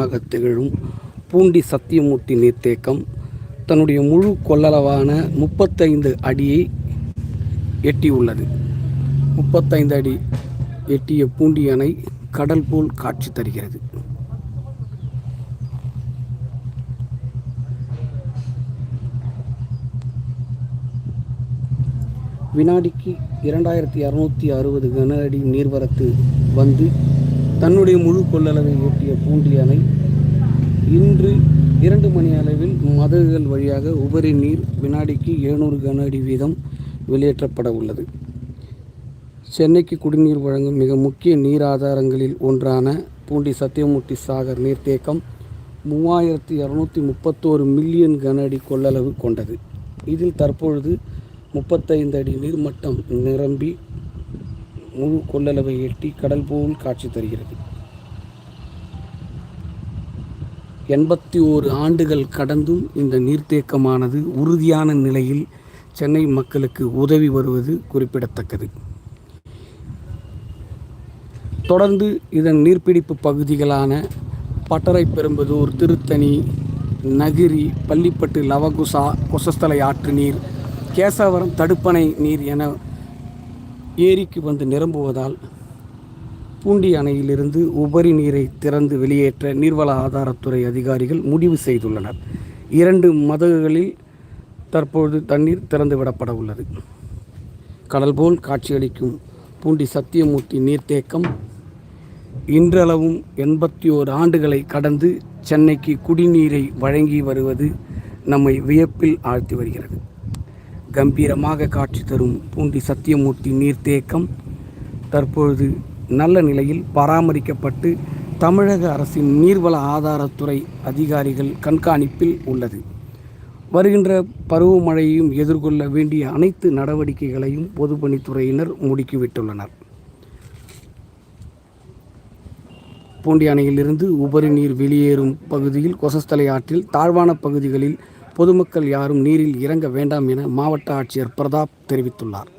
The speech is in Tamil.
ஆக திகழும் பூண்டி சத்தியமூர்த்தி நீர்த்தேக்கம். தன்னுடைய முழு கொள்ளளவான முப்பத்தைந்து அடியை எட்டியுள்ளது. முப்பத்தைந்து அடி எட்டிய பூண்டி அணை கடல் போல் காட்சி தருகிறது. வினாடிக்கு இரண்டாயிரத்தி இரநூத்தி அறுபது கன அடி நீர்வரத்து வந்து தன்னுடைய முழு கொள்ளளவை எட்டிய பூண்டி அணை இன்று இரண்டு மணி அளவில் மதகுகள் வழியாக உபரி நீர் வினாடிக்கு எழுநூறு கன அடி வீதம் வெளியேற்றப்பட உள்ளது. சென்னைக்கு குடிநீர் வழங்கும் மிக முக்கிய நீர் ஆதாரங்களில் ஒன்றான பூண்டி சத்தியமூர்த்தி சாகர் நீர்த்தேக்கம் மூவாயிரத்தி இரநூத்தி முப்பத்தோரு மில்லியன் கன அடி கொள்ளளவு கொண்டது. இதில் தற்பொழுது முப்பத்தைந்து அடி நீர்மட்டம் நிரம்பி முழு கொள்ளளவை எட்டி கடல் போல் காட்சி தருகிறது. எண்பத்தி ஓரு ஆண்டுகள் கடந்தும் இந்த நீர்த்தேக்கமானது உறுதியான நிலையில் சென்னை மக்களுக்கு உதவி வருவது குறிப்பிடத்தக்கது. தொடர்ந்து இதன் நீர்பிடிப்பு பகுதிகளான பட்டறை பெரும்பதூர் திருத்தணி நகிரி பள்ளிப்பட்டு லவகுசா கொசஸ்தலை ஆற்று நீர் கேசவரம் தடுப்பணை நீர் என ஏரிக்கு வந்து நிரம்புவதால் பூண்டி அணையிலிருந்து உபரி நீரை திறந்து வெளியேற்ற நீர்வள ஆதாரத்துறை அதிகாரிகள் முடிவு செய்துள்ளனர். இரண்டு மதகுகளில் தற்பொழுது தண்ணீர் திறந்துவிடப்பட உள்ளது. கடல் போல் காட்சியளிக்கும் பூண்டி சத்தியமூர்த்தி நீர்த்தேக்கம் இன்றளவும் எண்பத்தி ஓரு ஆண்டுகளை கடந்து சென்னைக்கு குடிநீரை வழங்கி வருவது நம்மை வியப்பில் ஆழ்த்தி வருகிறது. கம்பீரமாக காட்சி தரும் பூண்டி சத்தியமூர்த்தி நீர்த்தேக்கம் தற்பொழுது நல்ல நிலையில் பராமரிக்கப்பட்டு தமிழக அரசின் நீர்வள ஆதாரத்துறை அதிகாரிகள் கண்காணிப்பில் உள்ளது. வருகின்ற பருவமழையையும் எதிர்கொள்ள வேண்டிய அனைத்து நடவடிக்கைகளையும் பொதுப்பணித்துறையினர் முடுக்கிவிட்டுள்ளனர். பூண்டி அணையிலிருந்து உபரி நீர் வெளியேறும் பகுதியில் கொசஸ்தலை ஆற்றில் தாழ்வான பகுதிகளில் பொதுமக்கள் யாரும் நீரில் இறங்க வேண்டாம் என மாவட்ட ஆட்சியர் பிரதாப் தெரிவித்துள்ளார்.